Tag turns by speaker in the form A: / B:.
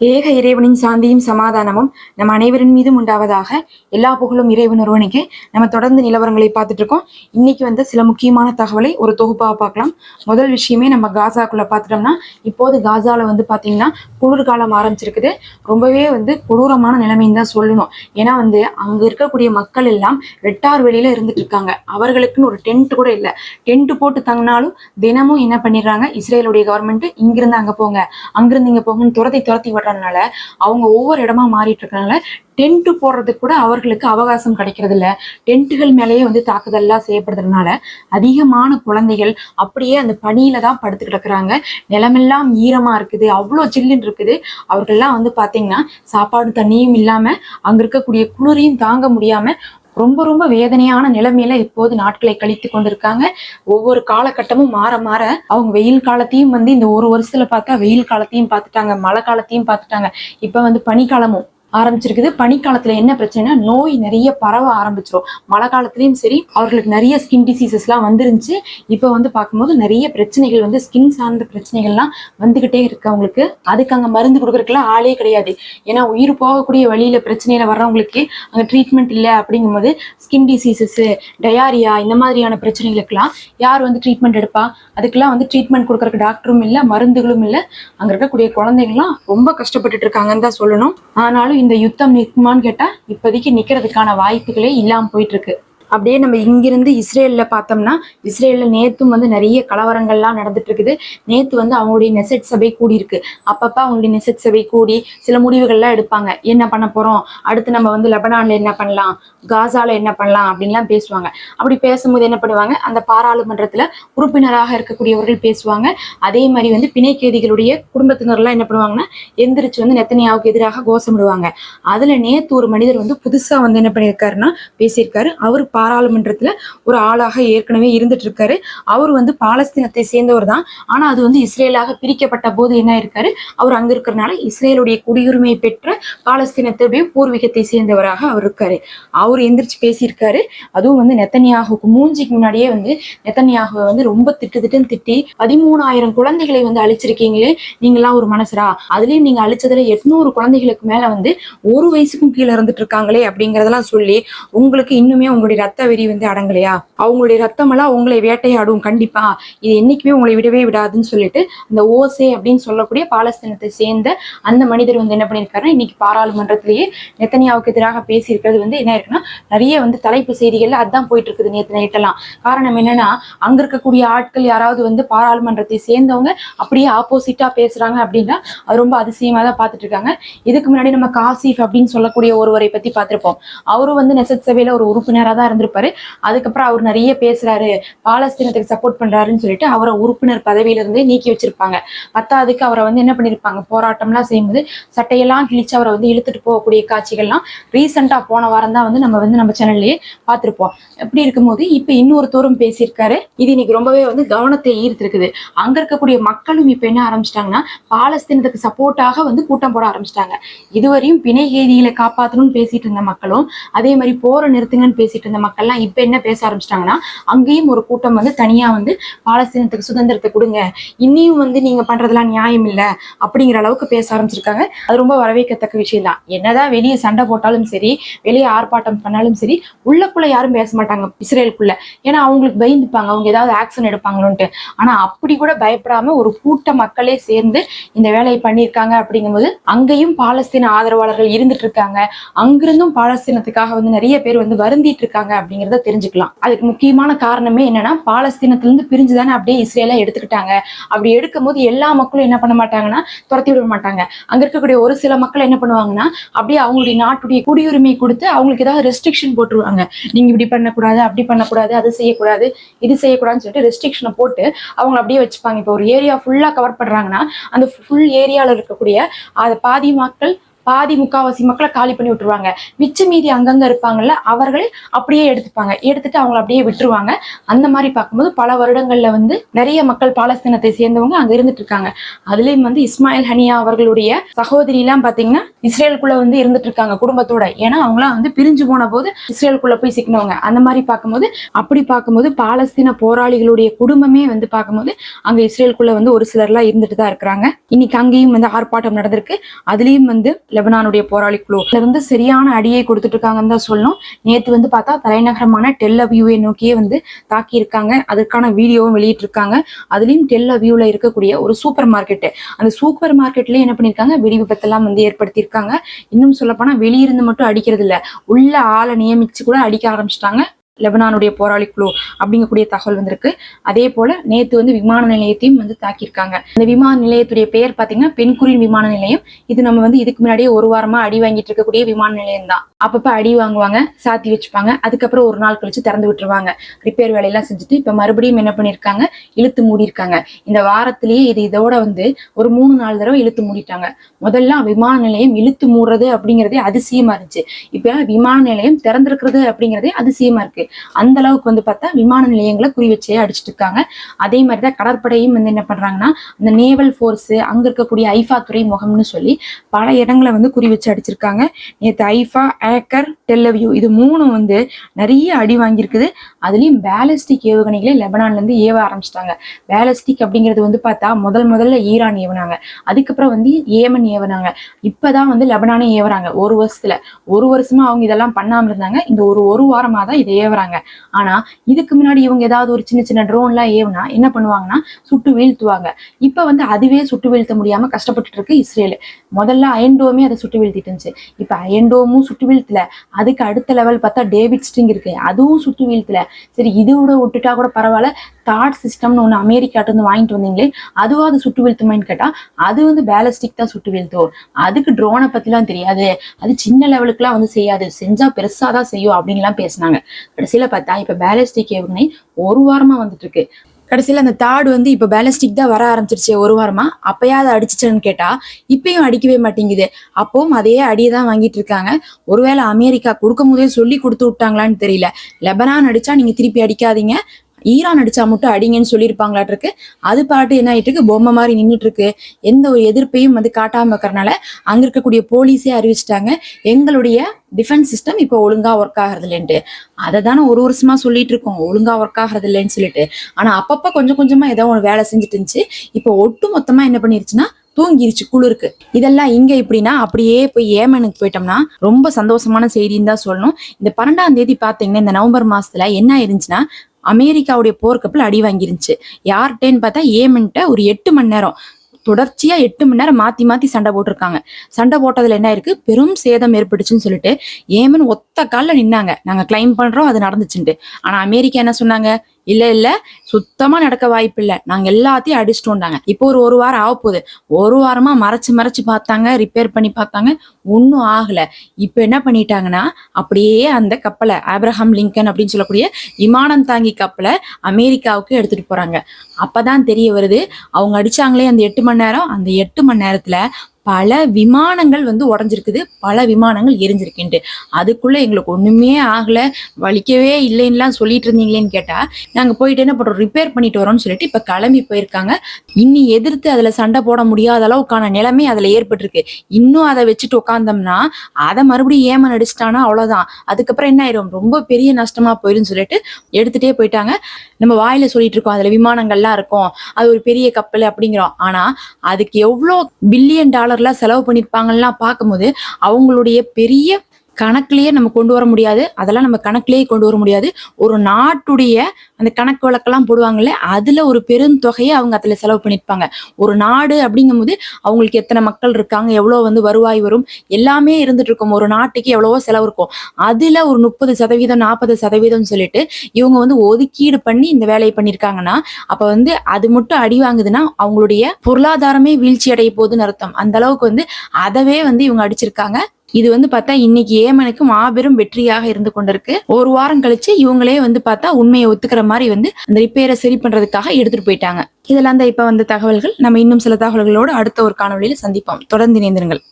A: ஏக இறைவனின் சாந்தியும் சமாதானமும் நம் அனைவரின் மீதும் உண்டாவதாக எல்லா புகழும் இறைவன் ஒருவனுக்கு. நம்ம தொடர்ந்து நிலவரங்களை பார்த்துட்டு இருக்கோம். இன்னைக்கு வந்து சில முக்கியமான தகவலை ஒரு தொகுப்பாக பார்க்கலாம். முதல் விஷயமே நம்ம காசாக்குள்ள பார்த்துட்டோம்னா இப்போது காசால வந்து பார்த்தீங்கன்னா குளிர்காலம் ஆரம்பிச்சிருக்குது. ரொம்பவே வந்து கொடூரமான நிலைமைன்னு தான் சொல்லணும். ஏன்னா வந்து அங்க இருக்கக்கூடிய மக்கள் எல்லாம் வெட்டார் வெளியில இருந்துட்டு இருக்காங்க. அவர்களுக்குன்னு ஒரு டென்ட் கூட இல்லை. டென்ட் போட்டு தங்கினாலும் தினமும் என்ன பண்ணிடுறாங்க? இஸ்ரேலுடைய கவர்மெண்ட் இங்கிருந்து அங்க போங்க. அங்கிருந்து இங்க போங்கன்னு துரத்தி துரத்தி போடுறதுனால அவங்க ஒவ்வொரு இடமா மாறிட்டு இருக்கறனால டென்ட் போடுறதுக்கு கூட அவர்களுக்கு அவகாசம் கிடைக்கிறது இல்ல டென்ட்டுகள் மேலேயே வந்து தாக்குதல்லாம் செய்யப்படுறதுனால அதிகமான குழந்தைகள் அப்படியே அந்த பனியில தான் படுத்து கிடக்குறாங்க நிலமெல்லாம் ஈரமா இருக்குது அவ்வளோ ஜில்லுன்னு இருக்குது. அவர்கள்லாம் வந்து பாத்தீங்கன்னா சாப்பாடு தண்ணியும் இல்லாம அங்க இருக்கக்கூடிய குளிரையும் தாங்க முடியாம ரொம்ப ரொம்ப வேதனையான நிலைமையில இப்போது நாட்களை கழித்து கொண்டிருக்காங்க. ஒவ்வொரு காலகட்டமும் மாற மாற அவங்க வெயில் காலத்தையும் வந்து இந்த ஒரு வருஷத்துல பார்த்தா வெயில் காலத்தையும் பார்த்துட்டாங்க மழை காலத்தையும் பார்த்துட்டாங்க. இப்ப வந்து பனிக்காலமும் ஆரம்பிச்சிருக்குது. பனிக்காலத்துல என்ன பிரச்சனைனா நோய் நிறைய பரவ ஆரம்பிச்சிரும். மழை காலத்துலயும் சரி அவர்களுக்கு நிறைய ஸ்கின் டிசீசஸ்லாம் வந்துருந்துச்சு. இப்போ வந்து பார்க்கும்போது நிறைய பிரச்சனைகள் வந்து ஸ்கின் சார்ந்த பிரச்சனைகள்லாம் வந்துகிட்டே இருக்கு அவங்களுக்கு. அதுக்கு அங்க மருந்து கொடுக்குறதுக்குலாம் ஆளே கிடையாது. ஏன்னா உயிர் போகக்கூடிய வழியில பிரச்சனையில வர்றவங்களுக்கு அங்க ட்ரீட்மெண்ட் இல்லை அப்படிங்கும்போது ஸ்கின் டிசீசஸ் டயாரியா இந்த மாதிரியான பிரச்சனைகளுக்கெல்லாம் யார் வந்து ட்ரீட்மெண்ட் எடுப்பா? அதுக்கெல்லாம் வந்து ட்ரீட்மெண்ட் கொடுக்கறக்கு டாக்டரும் இல்லை மருந்துகளும் இல்லை. அங்க இருக்கக்கூடிய குழந்தைங்கலாம் ரொம்ப கஷ்டப்பட்டுட்டு இருக்காங்கன்னு தான் சொல்லணும். ஆனாலும் இந்த யுத்தம் நிற்குமான்னு கேட்டா இப்போதைக்கு நிற்கிறதுக்கான வாய்ப்புகளே இல்லாம போயிட்டு இருக்கு. அப்படியே நம்ம இங்கிருந்து இஸ்ரேல்ல பார்த்தோம்னா இஸ்ரேல்ல நேத்தும் வந்து நிறைய கலவரங்கள்லாம் நடந்துட்டு இருக்குது நேத்து வந்து அவங்களுடைய நெசட் சபை கூடி இருக்கு அப்பப்ப அவங்களுடைய நெசட் சபை கூடி சில முடிவுகள்லாம் எடுப்பாங்க. என்ன பண்ண போறோம்? அடுத்து நம்ம வந்து லெபனான்ல என்ன பண்ணலாம்? காசால என்ன பண்ணலாம்? அப்படின்லாம் பேசுவாங்க. அப்படி பேசும்போது என்ன பண்ணுவாங்க? அந்த பாராளுமன்றத்துல உறுப்பினராக இருக்கக்கூடியவர்கள் பேசுவாங்க. அதே மாதிரி வந்து பிணைக்கைதிகளுடைய குடும்பத்தினர்லாம் என்ன பண்ணுவாங்கன்னா எந்திரிச்சு வந்து நெத்தனியாவுக்கு எதிராக கோஷமிடுவாங்க. அதுல நேத்து ஒரு மனிதர் வந்து புதுசா வந்து என்ன பண்ணியிருக்காருன்னா பேசியிருக்காரு. அவர் பாராளுமன்றத்தில் ஒரு ஆளாக ஏற்கனவே இருந்துட்டு இருக்காரு அவர் வந்து பாலஸ்தீனத்தை சேர்ந்தவர் தான் ஆனா அது வந்து இஸ்ரேலாக பிரிக்கப்பட்ட போது என்ன இருக்காரு அவர் அங்க இருக்கிறனால இஸ்ரேலுடைய குடியுரிமை பெற்ற பாலஸ்தீனத்துடைய பூர்வீகத்தை சேர்ந்தவராக அவர் இருக்காரு. அவர் எந்திரிச்சு பேசியிருக்காரு. அதுவும் வந்து நெத்தனியாகுக்கு மூஞ்சிக்கு முன்னாடியே வந்து நெத்தனியாகுவை வந்து ரொம்ப திட்டு திட்டுன்னு திட்டி பதிமூணாயிரம் குழந்தைகளை வந்து அழிச்சிருக்கீங்களே நீங்களாம் ஒரு மனசரா? அதுலயும் நீங்க அழிச்சதுல எட்நூறு குழந்தைகளுக்கு மேல வந்து ஒரு வயசுக்கும் கீழே இருந்துட்டு இருக்காங்களே அப்படிங்கறதெல்லாம் சொல்லி உங்களுக்கு இன்னுமே உங்களுடைய ரத்த வெறி வந்து அடங்கலையா? அவங்களுடைய ரத்தமெல்லாம் உங்களை வேட்டையாடும் கண்டிப்பா. இது என்னைக்குமே உங்களை விடவே விடாதுன்னு சொல்லிட்டு அந்த ஓசே அப்படின்னு சொல்லக்கூடிய பாலஸ்தீனத்தை சேர்ந்த அந்த மனிதர் வந்து என்ன பண்ணியிருக்காருன்னா இன்னைக்கு பாராளுமன்றத்திலேயே நெத்தனியாவுக்கு எதிராக பேசியிருக்கிறது வந்து என்ன இருக்குன்னா நிறைய வந்து தலைப்பு செய்திகள்ல அதான் போயிட்டு இருக்குது நேற்று நைட்டெல்லாம். காரணம் என்னன்னா அங்க இருக்கக்கூடிய ஆட்கள் யாராவது வந்து பாராளுமன்றத்தை சேர்ந்தவங்க அப்படியே ஆப்போசிட்டா பேசுறாங்க அப்படின்னா அது ரொம்ப அதிசயமா தான் பார்த்துட்டு இருக்காங்க இதுக்கு முன்னாடி நம்ம காசிஃப் அப்படின்னு சொல்லக்கூடிய ஒருவரை பத்தி பார்த்திருப்போம். அவரும் வந்து நெசத் சபையில ஒரு உறுப்பினராக தான் நடந்திருப்பாரு அதுக்கப்புறம் அவர் நிறைய பேசுறாரு. பாலஸ்தீனத்துக்கு சப்போர்ட் பண்றாருன்னு சொல்லிட்டு அவரை உறுப்பினர் பதவியில இருந்தே நீக்கி வச்சிருப்பாங்க. பத்தாவதுக்கு அவரை வந்து என்ன பண்ணிருப்பாங்க போராட்டம்லாம் செய்யும்போது சட்டையெல்லாம் கிழிச்சு அவரை வந்து இழுத்துட்டு போகக்கூடிய காட்சிகள்லாம் ரீசெண்டா போன வாரம் தான் வந்து நம்ம வந்து நம்ம சேனல்லையே பார்த்திருப்போம். எப்படி இருக்கும்போது இப்ப இன்னொருத்தரும் பேசியிருக்காரு. இது இன்னைக்கு ரொம்பவே வந்து கவனத்தை ஈர்த்திருக்குது. அங்க இருக்கக்கூடிய மக்களும் இப்ப என்ன ஆரம்பிச்சிட்டாங்கன்னா பாலஸ்தீனத்துக்கு சப்போர்ட்டாக வந்து கூட்டம் போட ஆரம்பிச்சிட்டாங்க. இதுவரையும் பிணை கைதிகளை காப்பாற்றணும்னு பேசிட்டு இருந்த மக்களும் அதே மாதிரி போரை நிறுத்துங்கன்னு பேசிட்டு இருந்த மக்கள்லாம் இப்போ என்ன பேச ஆரம்பிச்சிட்டாங்கன்னா அங்கேயும் ஒரு கூட்டம் வந்து தனியா வந்து பாலஸ்தீனத்துக்கு சுதந்திரத்தை கொடுங்க. இன்னியும் வந்து நீங்க பண்ணுறதுலாம் நியாயம் இல்ல அப்படிங்கிற அளவுக்கு பேச ஆரம்பிச்சிருக்காங்க. அது ரொம்ப வரவேற்கத்தக்க விஷயம் தான் என்னதான் வெளியே சண்டை போட்டாலும் சரி வெளியே ஆர்ப்பாட்டம் பண்ணாலும் சரி உள்ளக்குள்ள யாரும் பேச மாட்டாங்க இஸ்ரேலுக்குள்ள. ஏன்னா அவங்களுக்கு பயந்துப்பாங்க. அவங்க ஏதாவது ஆக்ஷன் எடுப்பாங்களோன்ட்டு. ஆனா அப்படி கூட பயப்படாம ஒரு கூட்ட மக்களே சேர்ந்து இந்த வேலையை பண்ணியிருக்காங்க அப்படிங்கும்போது அங்கேயும் பாலஸ்தீன ஆதரவாளர்கள் இருந்துட்டு இருக்காங்க. அங்கிருந்தும் பாலஸ்தீனத்துக்காக வந்து நிறைய பேர் வந்து வருந்திட்டு இருக்காங்க. அப்படிங்கிறத தெரிஞ்சுக்கலாம். அதுக்கு முக்கியமான காரணமே என்னன்னா பாலஸ்தீனத்துல இருந்து பிரிஞ்சு தானே அப்படியே இஸ்ரேலா எடுத்துக்கிட்டாங்க. அப்படி எடுக்கும் போது எல்லா மக்களும் என்ன பண்ண மாட்டாங்கன்னா துரத்தி விட மாட்டாங்க. அங்க இருக்கக்கூடிய ஒரு சில மக்கள் என்ன பண்ணுவாங்கன்னா அப்படியே அவங்களுடைய நாட்டுடைய குடியுரிமை கொடுத்து அவங்களுக்கு ஏதாவது ரெஸ்ட்ரிக்ஷன் போட்டுருவாங்க. நீங்க இப்படி பண்ணக்கூடாது அப்படி பண்ணக்கூடாது அது செய்யக்கூடாது இது செய்யக்கூடாதுன்னு சொல்லிட்டு ரெஸ்ட்ரிக்ஷனை போட்டு அவங்க அப்படியே வச்சுப்பாங்க. இப்போ ஒரு ஏரியா ஃபுல்லா கவர் பண்றாங்கன்னா அந்த ஃபுல் ஏரியால இருக்கக்கூடிய அதை பாதி மக்கள் பாதி முக்காவாசி மக்களை காலி பண்ணி விட்டுருவாங்க. மிச்ச மீதி அங்கங்க இருப்பாங்கல்ல அவர்களே அப்படியே எடுத்துப்பாங்க. எடுத்துட்டு அவங்கள அப்படியே விட்டுருவாங்க. அந்த மாதிரி பார்க்கும்போது பல வருடங்கள்ல வந்து நிறைய மக்கள் பாலஸ்தீனத்தை சேர்ந்தவங்க அங்க இருந்துட்டு இருக்காங்க. அதுலயும் வந்து இஸ்மாயில் ஹனியா அவர்களுடைய சகோதரி எல்லாம் பாத்தீங்கன்னா இஸ்ரேலுக்குள்ள வந்து இருந்துட்டு இருக்காங்க குடும்பத்தோட. ஏன்னா அவங்களாம் வந்து பிரிஞ்சு போன போது இஸ்ரேலுக்குள்ள போய் சிக்கினவங்க. அந்த மாதிரி பார்க்கும்போது அப்படி பார்க்கும்போது பாலஸ்தீன போராளிகளுடைய குடும்பமே வந்து பார்க்கும்போது அங்க இஸ்ரேலுக்குள்ள வந்து ஒரு சிலர்லாம் இருந்துட்டு தான் இருக்கிறாங்க. இன்னைக்கு அங்கேயும் வந்து ஆர்ப்பாட்டம் நடந்திருக்கு. அதுலயும் வந்து லெபனானுடைய போராளி குழு. இருந்து சரியான அடியை கொடுத்துட்டு இருக்காங்கன்னு தான் சொல்லணும். நேத்து வந்து பார்த்தா தலைநகரமான டெல் அவியூவை நோக்கியே வந்து தாக்கி இருக்காங்க அதுக்கான வீடியோவும் வெளியிட்டிருக்காங்க அதுலயும் டெல் அவியூல இருக்கக்கூடிய ஒரு சூப்பர் மார்க்கெட். அந்த சூப்பர் மார்க்கெட்லயே என்ன பண்ணிருக்காங்க வெடி விபத்தெல்லாம் வந்து ஏற்படுத்தியிருக்காங்க. இன்னும் சொல்லப்போனா வெளியிருந்து மட்டும் அடிக்கிறது இல்ல உள்ள ஆளை நியமிச்சு கூட அடிக்க ஆரம்பிச்சிட்டாங்க. லெபனானுடைய போராளி குழு அப்படிங்கக்கூடிய தகவல் வந்திருக்கு. அதே போல நேத்து வந்து விமான நிலையத்தையும் வந்து தாக்கியிருக்காங்க. இந்த விமான நிலையத்துடைய பெயர் பாத்தீங்கன்னா பெண்குரின் விமான நிலையம். இது நம்ம வந்து இதுக்கு முன்னாடியே ஒரு வாரமா அடி வாங்கிட்டு இருக்கக்கூடிய விமான நிலையம் தான் அப்பப்ப அடி வாங்குவாங்க சாத்தி வச்சுப்பாங்க. அதுக்கப்புறம் ஒரு நாள் கழிச்சு திறந்து விட்டுருவாங்க. ரிப்பேர் வேலையெல்லாம் செஞ்சுட்டு இப்ப மறுபடியும் என்ன பண்ணிருக்காங்க இழுத்து மூடியிருக்காங்க. இந்த வாரத்திலேயே இது இதோட வந்து ஒரு மூணு நாலு தடவை இழுத்து மூடிட்டாங்க. முதல்ல விமான நிலையம் இழுத்து மூடுறது அப்படிங்கிறதே அதிசயமா இருந்துச்சு. இப்ப விமான நிலையம் திறந்திருக்கிறது அப்படிங்கிறதே அதிசயமா இருக்கு. அந்த அளவுக்கு வந்து பார்த்தா விமான நிலையங்களை குறி வச்சே அடிச்சிட்டு இருக்காங்க. அதே மாதிரி தான் கடற்படையும் வந்து என்ன பண்றாங்கன்னா அந்த நேவல் ஃபோர்ஸ் அங்க இருக்கக்கூடிய ஐஃபா துறைமுகம்னு சொல்லி பல இடங்களை வந்து குறி வச்சு அடிச்சிருக்காங்க. நேற்று ஐஃபா ஏக்கர் டெல்லவியூ இது மூணும் வந்து நிறைய அடி வாங்கியிருக்குது. அதுலயும் பேலஸ்டிக் ஏவுகணைகளை லெபனான்ல இருந்து ஏவ ஆரம்பிச்சிட்டாங்க. பேலஸ்டிக் அப்படிங்கிறது வந்து பார்த்தா முதல் முதல்ல ஈரான் ஏவுனாங்க. அதுக்கப்புறம் வந்து ஏமன் ஏவுனாங்க. இப்பதான் வந்து லெபனானே ஏவுறாங்க. ஒரு வருஷத்துல. ஒரு வருஷமா அவங்க இதெல்லாம் பண்ணாம இருந்தாங்க. இந்த ஒரு ஒரு வாரமா தான் இதை வராங்க ஆனா இதுக்கு முன்னாடி இவங்க ஏதாவது ஒரு சின்ன சின்ன ட்ரோன்லாம் ஏவுனா என்ன பண்ணுவாங்கன்னா சுட்டு வீழ்த்துவாங்க. இப்ப வந்து அதுவே சுட்டு வீழ்த்த முடியாம கஷ்டப்பட்டுட்டு இருக்கு இஸ்ரேல். முதல்ல அயன்டோமே அதை சுட்டு வீழ்த்திட்டு இருந்துச்சு இப்ப அயன்டோமும் சுட்டு வீழ்த்தல. அதுக்கு அடுத்த லெவல் பார்த்தா டேவிட் ஸ்டிங் இருக்கு. அதுவும் சுட்டு வீழ்த்தல. சரி இது விட விட்டுட்டா கூட பரவாயில்ல. தாட் சிஸ்டம்னு ஒன்று அமெரிக்காட்ட இருந்து வாங்கிட்டு வந்தீங்களே அதுவும் அது சுட்டு வீழ்த்துமான்னு கேட்டா அது வந்து பேலஸ்டிக் தான் சுட்டு வீழ்த்தும். அதுக்கு ட்ரோனை பத்திலாம் தெரியாது. அது சின்ன லெவலுக்குலாம் வந்து செய்யாது. செஞ்சா பெருசா தான் செய்யும் அப்படின்லாம் பேசினாங்க. கடைசியில் பார்த்தா இப்போ பேலஸ்டிக் ஏவுகணை ஒரு வாரமாக வந்துட்டு இருக்கு கடைசியில் அந்த தாடு வந்து இப்போ பேலஸ்டிக் தான் வர ஆரம்பிச்சிருச்சு ஒரு வாரமாக அப்பயாவது அடிச்சிச்சேன்னு கேட்டால் இப்பயும் அடிக்கவே மாட்டேங்குது. அப்பவும் அதே அடியை தான் வாங்கிட்டு இருக்காங்க. ஒருவேளை அமெரிக்கா கொடுக்கும் போதே சொல்லி கொடுத்து விட்டாங்களான்னு தெரியல. லெபனான் அடிச்சா நீங்கள் திருப்பி அடிக்காதீங்க. ஈரான் அடிச்சா மட்டும் அடிங்கன்னு சொல்லியிருப்பாங்களாட்டிருக்கு. அது பாட்டு என்ன ஆயிட்டு இருக்கு பொம்மை மாதிரி நின்றுட்டு இருக்கு எந்த ஒரு எதிர்ப்பையும் வந்து காட்டாம இருக்கிறனால அங்க இருக்கக்கூடிய போலீஸே அறிவிச்சிட்டாங்க. எங்களுடைய டிஃபென்ஸ் சிஸ்டம் இப்போ ஒழுங்கா ஒர்க் ஆகிறது இல்லைன்ட்டு அதை தானே ஒரு வருஷமா சொல்லிட்டு இருக்கோம் ஒழுங்கா ஒர்க் ஆகிறது இல்லைன்னு சொல்லிட்டு. ஆனா அப்பப்ப கொஞ்சம் கொஞ்சமா ஏதோ ஒரு வேலை செஞ்சுட்டு இருந்துச்சு. இப்போ ஒட்டு மொத்தமா என்ன பண்ணிருச்சுன்னா தூங்கிருச்சு குளிருக்கு. இதெல்லாம் இங்க இப்படின்னா அப்படியே போய் ஏமனுக்கு போயிட்டோம்னா ரொம்ப சந்தோஷமான செய்தின்னு தான் சொல்லணும். இந்த பன்னெண்டாம் தேதி பாத்தீங்கன்னா இந்த நவம்பர் மாசத்துல என்ன இருந்துச்சுன்னா அமெரிக்காவுடைய போர்க்கப்பல் அடி வாங்கிருந்துச்சு. யார்கிட்டன்னு பார்த்தா ஏமன்ட்ட ஒரு எட்டு மணி நேரம் தொடர்ச்சியா எட்டு மணி நேரம் மாத்தி மாத்தி சண்டை போட்டிருக்காங்க. சண்டை போட்டதுல என்ன இருக்கு? பெரும் சேதம் ஏற்பட்டுச்சுன்னு சொல்லிட்டு ஏமன் ஒத்த காலில் நின்னாங்க. நாங்க கிளைம் பண்றோம் அது நடந்துச்சுன்ட்டு. ஆனா அமெரிக்கா என்ன சொன்னாங்க? இல்ல இல்ல. சுத்தமா நடக்க வாய்ப்பு இல்ல. நாங்க எல்லாத்தையும் அடிச்சிட்டோம்டாங்க இப்போ ஒரு ஒரு வாரம் ஆக போகுது ஒரு வாரமா மறைச்சு மறைச்சு பார்த்தாங்க ரிப்பேர் பண்ணி பார்த்தாங்க. ஒன்றும் ஆகல. இப்போ என்ன பண்ணிட்டாங்கன்னா அப்படியே அந்த கப்பலை ஆப்ரஹாம் லிங்கன் அப்படின்னு சொல்லக்கூடிய விமானம் தாங்கி கப்பலை அமெரிக்காவுக்கு எடுத்துட்டு போறாங்க. அப்பதான் தெரிய வருது அவங்க அடிச்சாங்களே அந்த எட்டு மணி நேரம். அந்த எட்டு மணி நேரத்துல பல விமானங்கள் வந்து உடஞ்சிருக்குது. பல விமானங்கள் எரிஞ்சிருக்குன்ட்டு. அதுக்குள்ள எங்களுக்கு ஒண்ணுமே ஆகல. வலிக்கவே இல்லைன்னுலாம் சொல்லிட்டு இருந்தீங்களேன்னு கேட்டா நாங்க போயிட்டு என்ன பண்றோம்? ரிப்பேர் பண்ணிட்டு வரோம்னு சொல்லிட்டு இப்ப கிளம்பி போயிருக்காங்க. இன்னி எதிர்த்து அதுல சண்டை போட முடியாத அளவுக்கான நிலைமை அதுல ஏற்பட்டிருக்கு. இன்னும் அதை வச்சுட்டு உட்காந்தோம்னா அதை மறுபடியும் ஏமன் அடிச்சிட்டானா? அவ்வளவுதான். அதுக்கப்புறம் என்ன ஆயிரும்? ரொம்ப பெரிய நஷ்டமா போயிடும் சொல்லிட்டு எடுத்துட்டே போயிட்டாங்க. நம்ம வாயில சொல்லிட்டு இருக்கோம் அதுல விமானங்கள்லாம் இருக்கும் அது ஒரு பெரிய கப்பல் அப்படிங்கிறோம். ஆனா அதுக்கு எவ்வளோ பில்லியன் டாலர்லாம் செலவு பண்ணிருப்பாங்கலாம் பார்க்கும்போது அவங்களுடைய பெரிய கணக்குலயே நம்ம கொண்டு வர முடியாது. அதெல்லாம் நம்ம கணக்குலயே கொண்டு வர முடியாது. ஒரு நாட்டுடைய அந்த கணக்கு வழக்கெல்லாம் போடுவாங்கல்ல அதுல ஒரு பெருந்தொகையை அவங்க அதுல செலவு பண்ணிருப்பாங்க ஒரு நாடு அப்படிங்கும்போது அவங்களுக்கு எத்தனை மக்கள் இருக்காங்க எவ்வளவு வந்து வருவாய் வரும் எல்லாமே இருந்துட்டு இருக்கும். ஒரு நாட்டுக்கு எவ்வளவோ செலவு இருக்கும். அதுல ஒரு முப்பது சதவீதம் நாற்பது சதவீதம் சொல்லிட்டு இவங்க வந்து ஒதுக்கீடு பண்ணி இந்த வேலையை பண்ணிருக்காங்கன்னா அப்ப வந்து அது மட்டும் அடி வாங்குதுன்னா அவங்களுடைய பொருளாதாரமே வீழ்ச்சி அடைய போகுதுன்னு அர்த்தம். அந்த அளவுக்கு வந்து அதவே வந்து இவங்க அடிச்சிருக்காங்க. இது வந்து பார்த்தா இன்னைக்கு ஏமனுக்கு மாபெரும் வெற்றியாக இருந்து கொண்டிருக்கு. ஒரு வாரம் கழிச்சு இவங்களே வந்து பார்த்தா உண்மையை ஒத்துக்கிற மாதிரி வந்து அந்த ரிப்பேரை சரி பண்றதுக்காக எடுத்துட்டு போயிட்டாங்க. இதெல்லாம் தான் இப்ப வந்த தகவல்கள் நம்ம இன்னும் சில தகவல்களோடு அடுத்த ஒரு காணொலியில் சந்திப்போம். தொடர்ந்து இணைந்திருங்கள்.